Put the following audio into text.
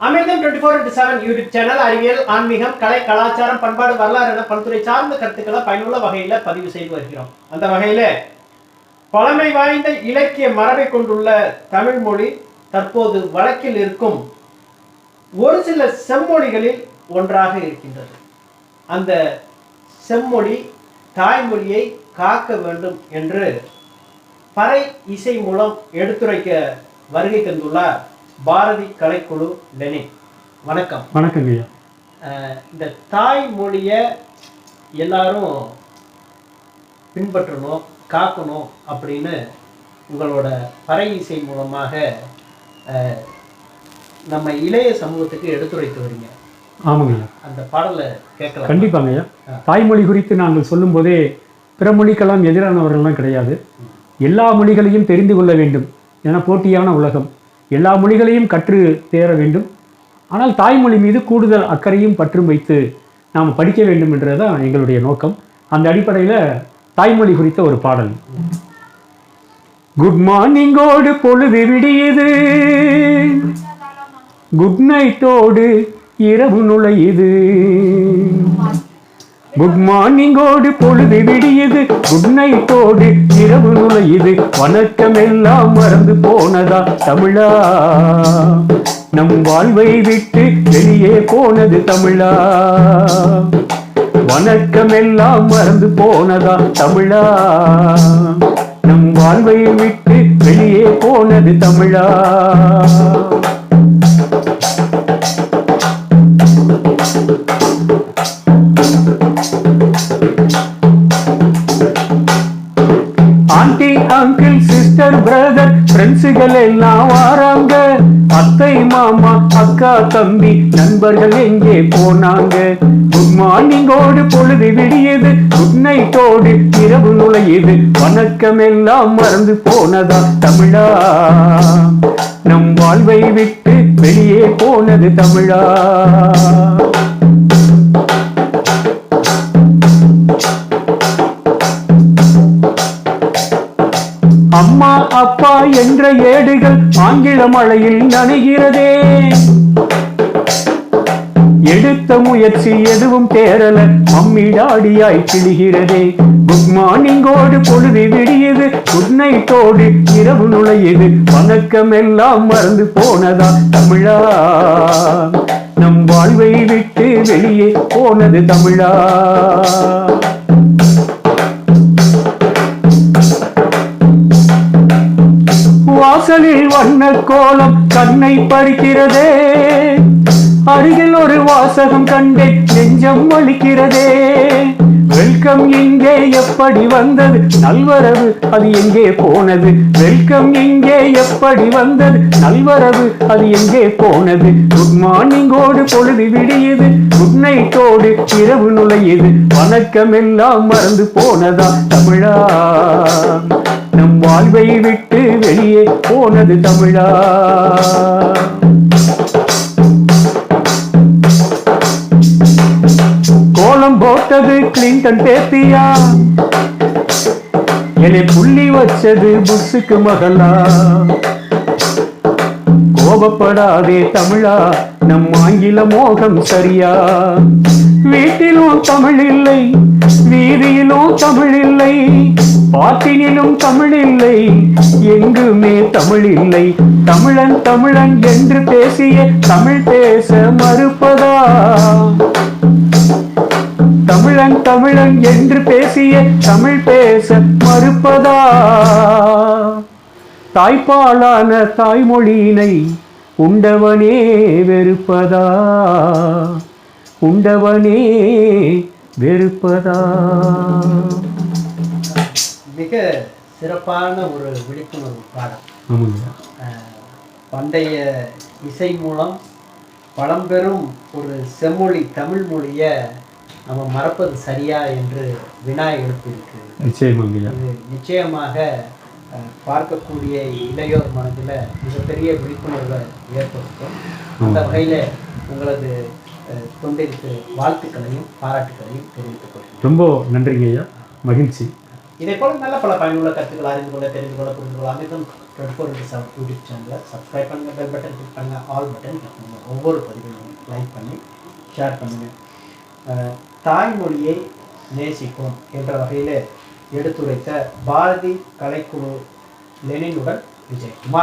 Amirtham twenty four into seven YouTube channel அறிவியல் ஆன்மீகம் கலை கலாச்சாரம் பண்பாடு வரலாறு என பல்துறை சார்ந்த கருத்துக்களை பயனுள்ள வகையில் பதிவு செய்து வருகிறோம். அந்த வகையில் பழமை வாய்ந்த இலக்கிய மரபை கொண்டுள்ள தமிழ் மொழி தற்போது வழக்கில் இருக்கும் ஒரு சில செம்மொழிகளில் ஒன்றாக இருக்கின்றது. அந்த செம்மொழி தாய்மொழியை காக்க வேண்டும் என்று பறை இசை மூலம் எடுத்துரைக்க வருகை தந்துள்ளார் பாரதி கலைக்குழு லெனின். வணக்கம். வணக்கங்க ஐயா. இந்த தாய்மொழியை எல்லாரும் பின்பற்றணும் காக்கணும் அப்படின்னு உங்களோட பறை இசை மூலமாக நம்ம இளைய சமூகத்துக்கு எடுத்துரைத்து வரீங்க. ஆமாங்க. ஐயா அந்த பாடலை கேட்கலாம்? கண்டிப்பாங்க. ஐயா தாய்மொழி குறித்து நாங்கள் சொல்லும்போதே பிற மொழிக்கெல்லாம் எதிரானவர்கள்லாம் கிடையாது. எல்லா மொழிகளையும் தெரிந்து கொள்ள வேண்டும். என போட்டியான உலகம். எல்லா மொழிகளையும் கற்று தேர வேண்டும். ஆனால் தாய்மொழி மீது கூடுதல் அக்கறையும் பற்றும் வைத்து நாம் படிக்க வேண்டும் என்றதுதான் எங்களுடைய நோக்கம். அந்த அடிப்படையில் தாய்மொழி குறித்த ஒரு பாடல். குட் மார்னிங்கோடு பொழுது விடியுது. குட் நைட்டோடு இரவு நுழையுது. குட் மார்னிங்கோடு பொழுது விடியுது. குட் நைட்டோடு இரவு நுழையுது. வணக்கம் எல்லாம் மறந்து போனதா தமிழா? நம் வாழ்வை விட்டு வெளியே போனது தமிழா? வணக்கம் எல்லாம் மறந்து போனதா தமிழா? வாழ்வை விட்டு வெளியே போனது தமிழா. எல்லாம் வாராங்க. அத்தை மாமா அக்கா தம்பி நண்பர்கள் எங்கே போனாங்க? குட் மார்னிங்கோடு பொழுது விடியது. குட் நைட்டோடு இரவு நுழையுது. வணக்கம் எல்லாம் மறந்து போனதா தமிழா? நம் வாழ்வை விட்டு வெளியே போனது தமிழா? அப்பா என்ற ஏடுகள் ஆங்கில மழையில் நனைகிறதே. எடுத்த முயற்சி எதுவும் தேரல மம்மி டாடியாய் கிழிகிறதே குட் மார்னிங்கோடு பொழுது விடியது குட் நைட்டோடு இரவு நுழையுது வணக்கம் எல்லாம் மறந்து போனதா தமிழா? நம் வாழ்வை விட்டு வெளியே போனது தமிழா? வண்ண கோலம் கண்ணை பறிக்கிறதே. அருகில் ஒரு வாசகம் கண்டேன் நெஞ்சம் வலிக்கிறதே வெல்கம் இங்கே எப்படி வந்தது? நல்வரவு அது எங்கே போனது? வெல்கம் இங்கே எப்படி வந்தது? நல்வரவு அது எங்கே போனது? குட் மார்னிங்கோடு பொழுது விடியுது. குட் நைட்டோடு இரவு நுழையுது. வணக்கம் எல்லாம் மறந்து போனதா தமிழா? நம் வாழ்வை விட்டு வெளியே போனது தமிழா. கோலம் போட்டது கிளின்டன் பேத்தியா. என்னை புள்ளி வச்சது புஷுக்கு மகளா. கோபப்படாதே தமிழா நம் ஆங்கில மோகம் சரியா. வீட்டிலும் தமிழ் இல்லை வீதியிலும் தமிழ் இல்லை பாட்டினிலும் தமிழ் இல்லை எங்குமே தமிழ் இல்லை தமிழன் தமிழன் என்று பேசிய தமிழ் பேச மறுப்பதா? தமிழன் தமிழன் என்று பேசிய தமிழ் பேச மறுப்பதா? தாய்ப்பாலான தாய்மொழியினை உண்டவனே வெறுப்பதா? உண்டவனே வெறுப்பதா? மிக சிறப்பான ஒரு விழிப்புணர்வு பாடம் பண்டைய இசை மூலம் பழம்பெரும் ஒரு செம்மொழி தமிழ் மொழியை நம்ம மறப்பது சரியா என்று வினா எழுப்பியிருக்கு நிச்சயமாக பார்க்கக்கூடிய இளையோர் மனதில் மிகப்பெரிய விழிப்புணர்வை ஏற்படுத்தும். அந்த வகையில் உங்களது தொண்டிற்கு வாழ்த்துக்களையும் பாராட்டுக்களையும் தெரிவித்துக் கொள்கிறேன். ரொம்ப நன்றிங்க ஐயா. மகிழ்ச்சி. இதே போல் நல்ல பல பயனுள்ள கருத்துக்கள் அறிந்து கொள்ள தெரிந்து கொள்ள புரிந்து கொள்ள Amirtham twenty four into seven YouTube சேனலை சப்ஸ்கிரைப் பண்ணுங்கள் பெல் பட்டன் கிளிக் பண்ணுங்கள் ஆல் பட்டன் கிளிக் பண்ணுங்கள் ஒவ்வொரு பதிவையும் லைக் பண்ணி ஷேர் பண்ணுங்கள் தாய்மொழியை நேசிக்கும் என்ற வகையில் எடுத்துரைத்த பாரதி கலைக்குழு லெனினுடன் விஜயகுமார்.